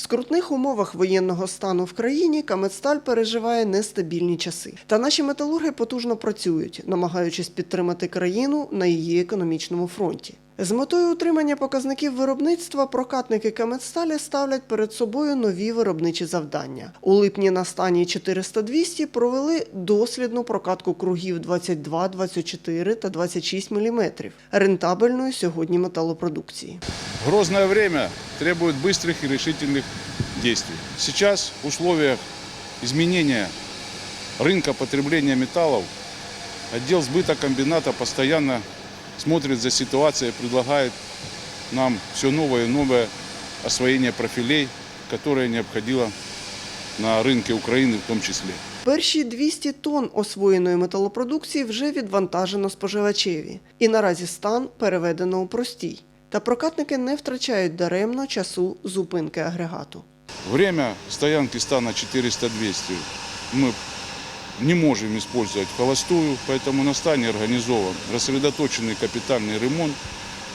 В скрутних умовах воєнного стану в країні Камецталь переживає нестабільні часи. Та наші металурги потужно працюють, намагаючись підтримати країну на її економічному фронті. З метою утримання показників виробництва прокатники Камедсталі ставлять перед собою нові виробничі завдання. У липні на стані 400-200 провели дослідну прокатку кругів 22, 24 та 26 мм рентабельної сьогодні металопродукції. Грозное время требует быстрых и решительных действий. Сейчас в условиях изменения рынка потребления металлов отдел сбыта комбината постоянно смотрит за ситуацией, предлагает нам все новое и новое освоение профилей, которое необходимо на рынке Украины в том числе. Перші 200 тонн освоєної металопродукції вже відвантажено споживачеві, і наразі стан переведено у простій. Та прокатники не втрачають даремно часу зупинки агрегату. Время стоянки стана 400-200 мы не можем использовать холостую, поэтому на стане организован рассредоточенный капитальный ремонт.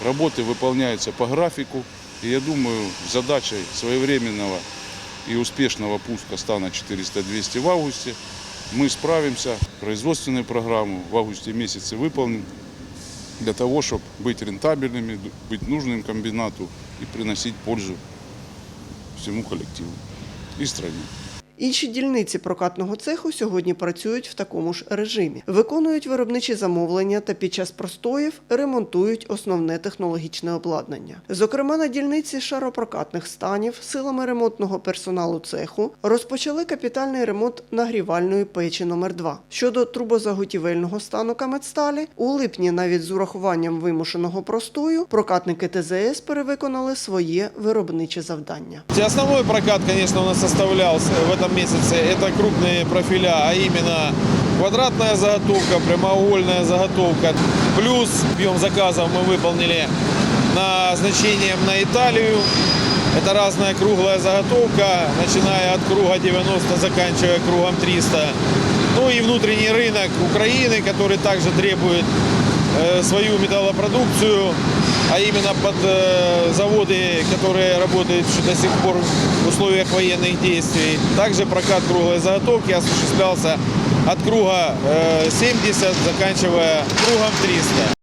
Работы выполняются по графику. И я думаю, задачей своевременного и успешного пуска стана 400-200 в августе мы справимся. Производственную программу в августе месяце выполним для того, чтобы быть рентабельными, быть нужным комбинату и приносить пользу всему коллективу и стране. Інші дільниці прокатного цеху сьогодні працюють в такому ж режимі, виконують виробничі замовлення та під час простоїв ремонтують основне технологічне обладнання. Зокрема, на дільниці шаропрокатних станів силами ремонтного персоналу цеху розпочали капітальний ремонт нагрівальної печі номер 2 Щодо трубозаготівельного стану Камедсталі, у липні, навіть з урахуванням вимушеного простою, прокатники ТЗС перевиконали своє виробниче завдання. Основной прокат, конечно, у нас составлялся в этом месяце. Это крупные профиля, а именно квадратная заготовка, прямоугольная заготовка. Плюс объем заказов мы выполнили назначением на Италию. Это разная круглая заготовка, начиная от круга 90, заканчивая кругом 300. Ну и внутренний рынок Украины, который также требует э, свою металлопродукцию, а именно под э, заводы, которые работают еще до сих пор в условиях военных действий. Также прокат круглой заготовки осуществлялся от круга э, 70, заканчивая кругом 300.